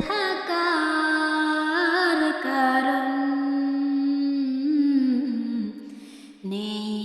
থাকার কারণ নেই